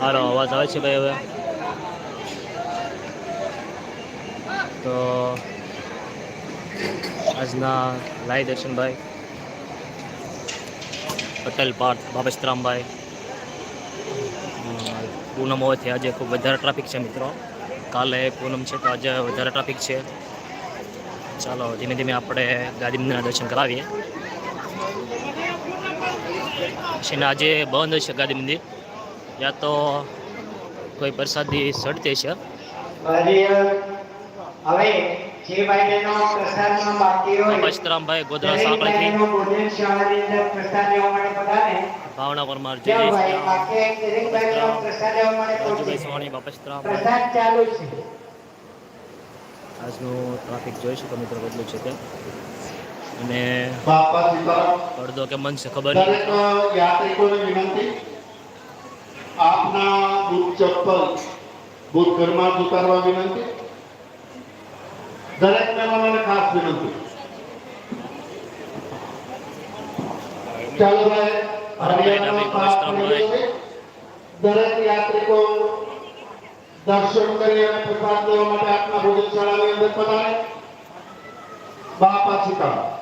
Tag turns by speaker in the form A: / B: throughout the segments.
A: સારો અવાજ આવે છે ભાઈ હવે? તો આજના લાઈ દર્શનભાઈ પટેલ પાર્થ બાબસ્તરામભાઈ પૂનમ હોવાથી આજે ખૂબ વધારે ટ્રાફિક છે મિત્રો. કાલે પૂનમ છે તો આજે વધારે ટ્રાફિક છે. ચાલો, ધીમે ધીમે આપણે ગાંધી મંદિરના દર્શન કરાવીએ. પછી આજે બંધ છે ગાંધી મંદિર? યા તો કોઈ પ્રસાદી સડતે છે.
B: હજી ભાઈ બહેનો પ્રસાદમાં બાકી હોય
A: બાબસ્તરામભાઈ ગોધરા સાંકળીથી ભાવના પરમાર સવાણી બાપસ્તરામ આજનું ટ્રાફિક જોઈ શકો મિત્રો કેટલું છે તે. અને
C: પડદો
A: અડધો કે મન છે ખબર નહીં.
C: આપના બુટ ચપ્પલ બુટ ઘરમાં જ ઉતારવા વિનંતી દરેક મહેમાનોને ખાસ વિનંતી ચાલો ભાઈ હરિયાણાનો પાસ થઈ ગયો છે. દરેક યાત્રિકો દર્શન કરી અને પ્રસાદ લેવા માટે આપના ભોજનશાળાની અંદર પધારે બાપા સીતારામ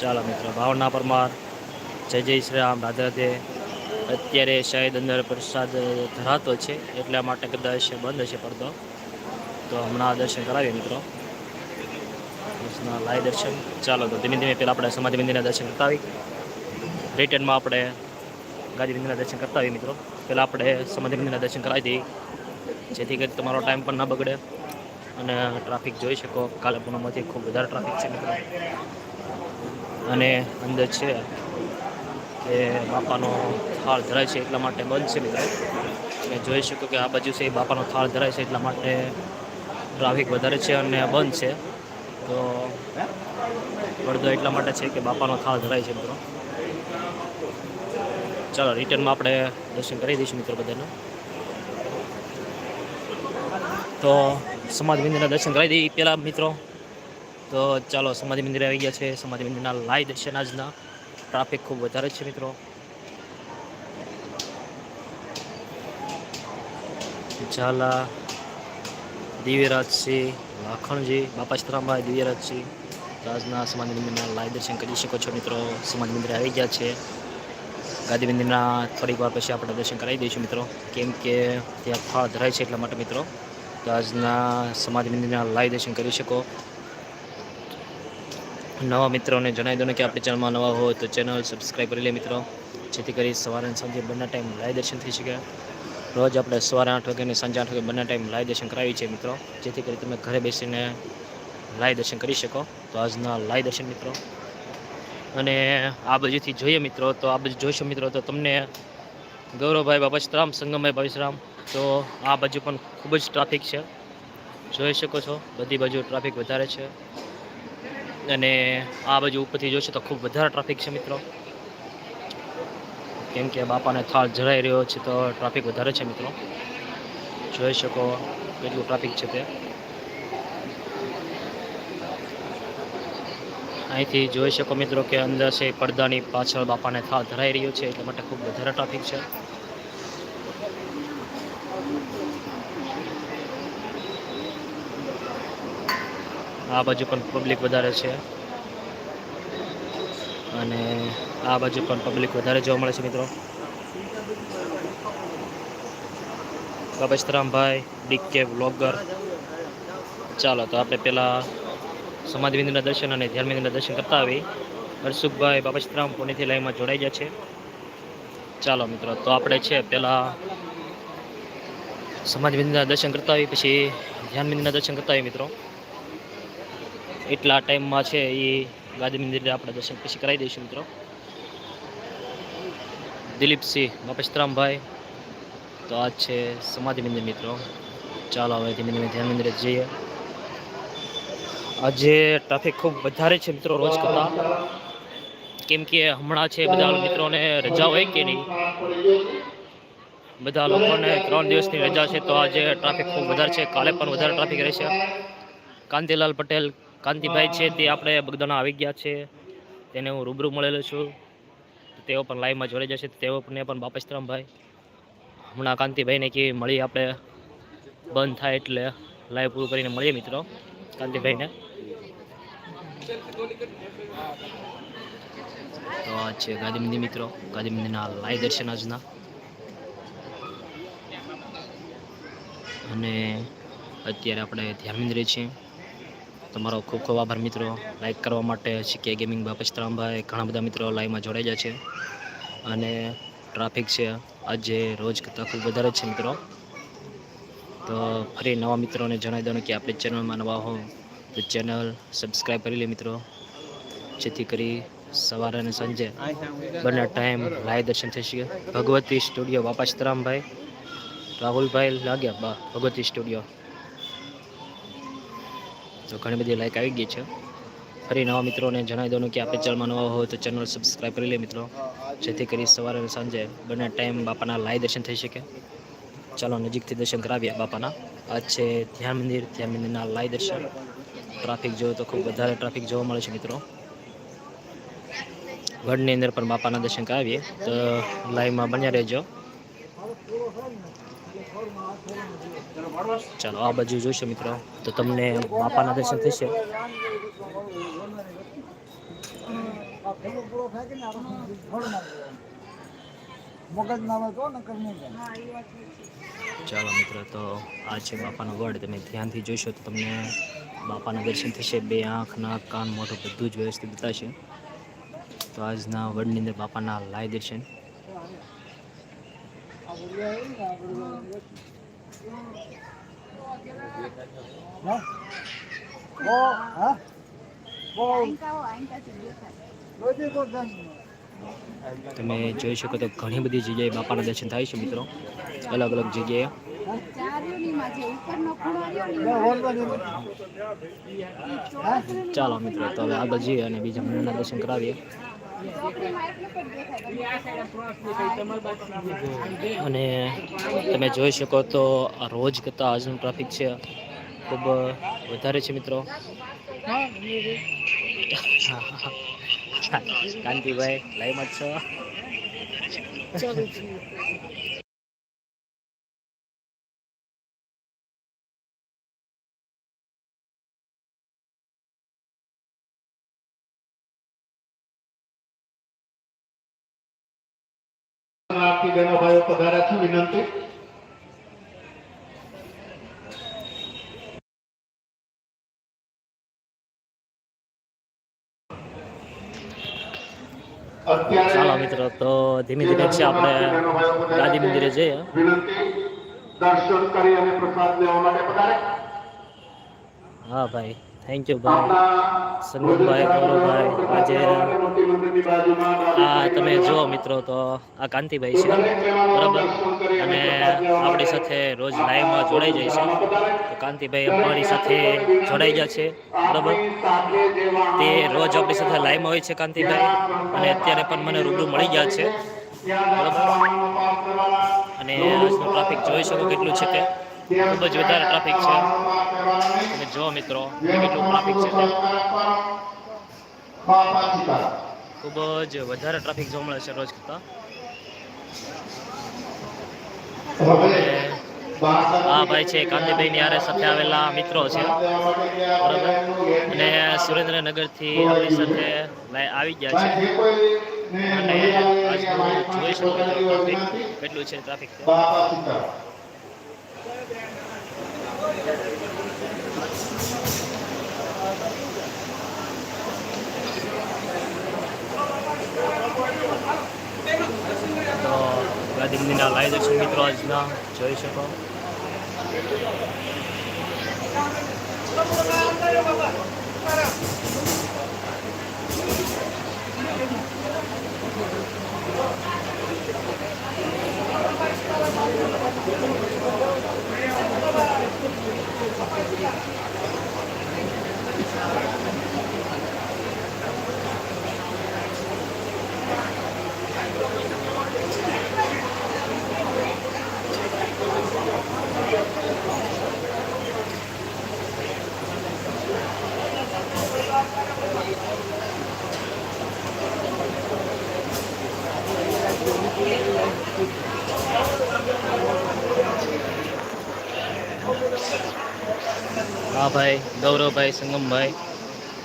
A: ચાલો મિત્રો, ભાવના પરમાર, જય જય શ્રી રામ રાધે અત્યારે શાયદ અંદર પ્રસાદ ધરાતો છે, એટલા માટે કદાચ બંધ છે પડદો તો હમણાં દર્શન કરાવીએ મિત્રો. કૃષ્ણ લાય દર્શન. ચાલો તો ધીમે ધીમે પહેલાં આપણે સમાધિ મંદિરના દર્શન કરતા આવી રિટર્નમાં આપણે ગાંધી મંદિરના દર્શન કરતા આવીએ મિત્રો. પહેલાં આપણે સમાધિ મંદિરના દર્શન કરાવી દઈએ. જેથી કરી તમારો ટાઈમ પણ ના બગડે. અને ટ્રાફિક જોઈ શકો. કાલે પૂનમમાંથી ખૂબ વધારે ટ્રાફિક છે મિત્રો. અને અંદર છે એ બાપાનો થાળ ધરાય છે એટલા માટે બંધ છે મિત્રો. તમે જોઈ શકો કે આ બાજુ છે એ બાપાનો થાળ ધરાય છે એટલા માટે ટ્રાફિક વધારે છે અને બંધ છે. તો પડદો એટલા માટે છે કે બાપાનો થાળ ધરાય છે મિત્રો. ચાલો રિટર્નમાં આપણે દર્શન કરી દઈશું મિત્રો બધાને. તો સમાજ મંદિરના દર્શન કરાવી દઈએ પહેલાં મિત્રો. તો ચાલો, સમાધિ મંદિરે આવી ગયા છે. સમાધિ મંદિરના લાઈ દર્શન આજના. ટ્રાફિક ખૂબ વધારે છે મિત્રો. ઝાલા, દિવ્યરાજસિંહ, લાખણજી બાપા બાપાશ્રામભાઈ દિવ્યરાજસિંહ આજના સમાધિ મંદિરના લાઈ દર્શન કરી શકો છો મિત્રો. સમાધિ મંદિરે આવી ગયા છે. ગાંધી મંદિરના થોડીક વાર પછી આપણે દર્શન કરાવી દઈશું મિત્રો. કેમ કે ત્યાં ફાળ ધરાય છે એટલા માટે મિત્રો. તો આજના સમાધિ મંદિરના લાઈ દર્શન કરી શકો. નવા મિત્રોને જણાવી દો કે આપણી ચેનલમાં નવા હોય તો ચેનલ સબસ્ક્રાઈબ કરી લે મિત્રો. જેથી કરી સવારે સાંજે બંને ટાઈમ લાઈવ દર્શન થઈ શકે. રોજ આપણે સવારે આઠ વાગે અને સાંજે આઠ વાગે બંને ટાઈમ લાઈવ દર્શન કરાવી છે મિત્રો. જેથી કરી તમે ઘરે બેસીને લાઈવ દર્શન કરી શકો. તો આજના લાઈવ દર્શન મિત્રો. અને આ બાજુથી જોઈએ મિત્રો, તો આ બાજુ જોઈશો મિત્રો, તો તમને ગૌરવભાઈ બાબશરામ સંગમભાઈ બાબશરામ તો આ બાજુ પણ ખૂબ જ ટ્રાફિક છે. જોઈ શકો છો, બધી બાજુ ટ્રાફિક વધારે છે. અને આ બાજુ ઉપરથી જોશે તો ખૂબ વધારે ટ્રાફિક છે મિત્રો. કેમ કે બાપાને થાળ જરાઈ રહ્યો છે તો ટ્રાફિક વધારે છે મિત્રો. જોઈ શકો કેટલું ટ્રાફિક છે તે. અહીંથી જોઈ શકો મિત્રો કે અંદર છે પડદાની પાછળ બાપાને થાળ ધરાઈ રહ્યો છે, એટલા માટે ખૂબ વધારે ટ્રાફિક છે. આ બાજુ પણ પબ્લિક વધારે છે. અને આ બાજુ પણ પબ્લિક વધારે જોવા મળે છે મિત્રો. બાબસ્તરામભાઈ ડીકે વ્લોગર. ચાલો તો આપણે પહેલાં સમાધિ દર્શન અને ધ્યાન મંદિરના દર્શન કરતા આવી હર્ષુખભાઈ બાબસ્તરામ પુણેથી લાઈનમાં જોડાઈ ગયા છે. ચાલો મિત્રો, તો આપણે છે પહેલાં સમાધિ દર્શન કરતા આવી પછી ધ્યાન મંદિરના દર્શન કરતા આવી મિત્રો. એટલા ટાઈમમાં છે એ ગાંધી મંદિરે આપણે દર્શન પછી કરાવી દઈશું મિત્રો. દિલીપસિંહ, બાપેશરામભાઈ, તો આજ છે સમાધિ મંદિર મિત્રો. ચાલો હવે ધીમે ધીમે ધ્યાન મંદિરે જઈએ. આજે ટ્રાફિક ખૂબ વધારે છે મિત્રો રોજ કરતાં. કેમ કે હમણાં છે બધા મિત્રોને રજા હોય કે નહીં? બધા લોકોને ત્રણ દિવસની રજા છે, તો આજે ટ્રાફિક ખૂબ વધારે છે. કાલે પણ વધારે ટ્રાફિક રહેશે. કાંતિલાલ પટેલ કાંતિભાઈ છે તે આપણે બગદાણા આવી ગયા છે. તેને હું રૂબરૂ મળેલો છું. તેઓ પણ લાઈવમાં જોડાઈ જશે. તેઓને પણ બાપસ્તરામભાઈ હમણાં કાંતિભાઈને કે મળી આપણે બંધ થાય એટલે લાઈવ પૂરું કરીને મળીએ મિત્રો. કાંતિભાઈને. તો આ છે ગાંધીમંદિર મિત્રો. ગાંધીમંદિરના લાઈવ દર્શન આજના. અને અત્યારે આપણે ધ્યાન મંદિરે છીએ તમારો ખૂબ ખૂબ આભાર મિત્રો. લાઈક કરવા માટે શીખ્યા ગેમિંગ બાપસ્તરામભાઈ ઘણા બધા મિત્રો લાઈવમાં જોડાઈ છે. અને ટ્રાફિક છે આજે રોજ કરતાં ખૂબ વધારે છે મિત્રો. તો ફરી નવા મિત્રોને જણાવી દઉં કે આપણી ચેનલમાં નવા હો તો ચેનલ સબસ્ક્રાઈબ કરી લે મિત્રો. જેથી કરી સવારે અને સાંજે બંને ટાઈમ લાઈવ દર્શન થઈ શકે. ભગવતી સ્ટુડિયો બાપાસ્તરામભાઈ રાહુલભાઈ લાગ્યા બા ભગવતી સ્ટુડિયો તો ઘણી બધી લાઇક આવી ગઈ છે. ફરી નવા મિત્રોને જણાવી દઉં કે આપણે ચેનલમાં નવા હોય તો ચેનલ સબસ્ક્રાઈબ કરી લે મિત્રો. જેથી કરી સવારે અને સાંજે બંને ટાઈમ બાપાના લાઈ દર્શન થઈ શકે. ચાલો નજીકથી દર્શન કરાવીએ બાપાના. આ છે ધ્યાન મંદિર. ધ્યાન મંદિરના લાઈ દર્શન. ટ્રાફિક જોયું તો ખૂબ વધારે ટ્રાફિક જોવા મળે છે મિત્રો. ગઢની અંદર પણ બાપાના દર્શન કરાવીએ. તો લાઈવમાં બન્યા રહેજો. ચાલો, આ બાજુ જોઈશું મિત્રો. તો તમને બાપાના દર્શન થશે. ચાલો મિત્રો, તો આ છે બાપાનો વડ. તમે ધ્યાનથી જોઈશો તો તમને બાપાના દર્શન થશે. બે આંખ, નાક, કાન, મોઢું બધું જ વ્યવસ્થિત બતાવશે તો આજના વડની અંદર બાપાના લાય દર્શન. તમે જોઈ શકો તો ઘણી બધી જગ્યાએ બાપાના દર્શન થાય છે મિત્રો. અલગ અલગ જગ્યાએ. ચાલો મિત્રો, તો હવે આગળ જઈએ અને બીજા મંદિરના દર્શન કરાવીએ. અને તમે જોઈ શકો તો રોજ કરતાં આજનું ટ્રાફિક છે ખૂબ વધારે છે મિત્રો. કાંતિભાઈ લાઈવમાં છો?
C: આપતી બહેનો ભાઈઓ પધાર્યા છે વિનંતી.
A: ચાલો મિત્રો તો ધીમે ધીમે છે આપણે ગાંધી મંદિરે જઈએ.
C: વિનંતી દર્શન કરી અને પ્રસાદ લેવા માટે પધારે
A: હા ભાઈ. થેન્ક યુ ભાઈ સંગમભાઈ ગૌરવભાઈ આજે આ તમે જુઓ મિત્રો તો આ કાંતિભાઈ છે. બરાબર? અને આપણી સાથે રોજ લાઈવમાં જોડાઈ જાય છે. તો કાંતિભાઈ અમારી સાથે જોડાઈ ગયા છે. બરાબર? તે રોજ આપણી સાથે લાઈવમાં હોય છે કાંતિભાઈ. અને અત્યારે પણ મને રૂબરૂ મળી ગયા છે. બરાબર? અને આજનું ટ્રાફિક જોઈ શકો કેટલું છે તે. ખૂબ જ વધારે ટ્રાફિક છે. તમે જો મિત્રો, કેટલું ટ્રાફિક છે ખૂબ જ વધારે ટ્રાફિક જોવા મળે છે રોજ કરતા. આ ભાઈ છે, કાંતિભાઈની આરે સાથે આવેલા મિત્રો છે. બરાબર અને સુરેન્દ્રનગરથી આપણી સાથે આવી ગયા છે. અને આજનું જોઈ શકો ટ્રાફિક કેટલું છે ટ્રાફિક તો દિલ્હીના લાઈવ દર્શક મિત્રો આજના જોઈ શકો Thank you. ભાઈ ગૌરવભાઈ, સંગમભાઈ,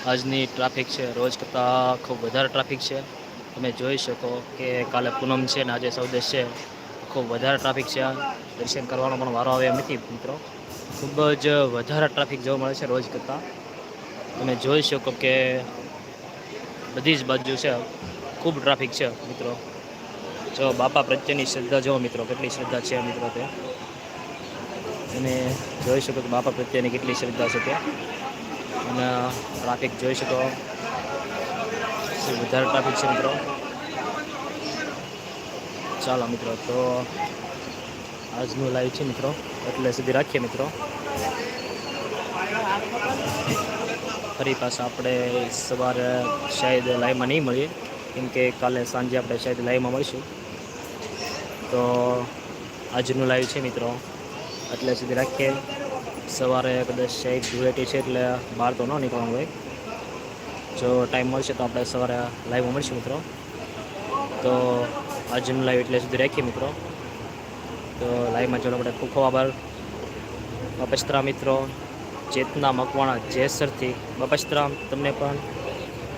A: આજની ટ્રાફિક છે, રોજ કરતાં ખૂબ વધારે ટ્રાફિક છે. તમે જોઈ શકો કે કાલે પૂનમ છે ને આજે સૌદેશ છે. ખૂબ વધારે ટ્રાફિક છે. દર્શન કરવાનો પણ વારો આવે એમ નથી, મિત્રો. ખૂબ જ વધારે ટ્રાફિક જોવા મળે છે રોજ કરતાં. તમે જોઈ શકો કે બધી જ બાજુ છે, ખૂબ ટ્રાફિક છે, મિત્રો. જો બાપા પ્રત્યેની શ્રદ્ધા, જો મિત્રો કેટલી શ્રદ્ધા છે, મિત્રો તે. અને જોઈ શકો કે બાપા પ્રત્યેની કેટલી શ્રદ્ધા છે ત્યાં. અને ટ્રાફિક જોઈ શકો. વધારે ટ્રાફિક છે મિત્રો. ચાલો મિત્રો, તો આજનું લાઈવ છે મિત્રો. એટલે સુધી રાખીએ મિત્રો. ફરી પાછા આપણે સવારે શાયદ લાઈવમાં નહીં મળીએ. કેમ કે કાલે સાંજે આપણે શાયદ લાઈવમાં મળીશું. તો આજનું લાઈવ છે મિત્રો. એટલે સુધી રાખીએ. સવારે કદાચ એક ધૂળેટી છે એટલે બહાર તો ન નીકળવાનું હોય. જો ટાઈમ મળશે તો આપણે સવારે લાઈવમાં મળીશું મિત્રો. તો આજનું લાઈવ એટલે સુધી રાખીએ મિત્રો. તો લાઈવમાં જોડવા માટે ખૂબ ખૂબ આભાર. બપસ્ત્રા મિત્રો, ચેતના મકવાણા જેસરથી બપસ્ત્રામ તમને પણ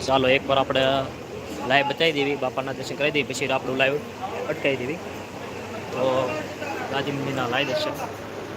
A: ચાલો એકવાર આપણે લાઈવ બતાવી દેવી. બાપાના દર્શન કરી દેવી, પછી આપણું લાઈવ અટકાવી દેવી. તો ગાંધી મંદિરના લાઈવ દર્શન.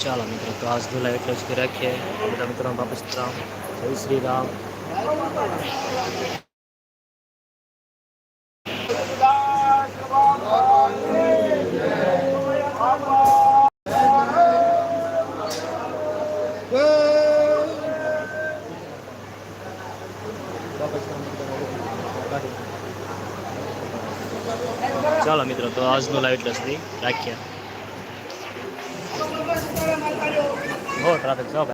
A: ચાલો મિત્રો તો આજનું લાઈવ એટલે સુધી રાખીએ. બધા મિત્રો બાપસ્તરામ જય શ્રી રામ. ચાલો મિત્રો, તો આજનો લાઈવ એટલે સુધી રાખીએ. બહુ ટ્રાફિક છે હો ભાઈ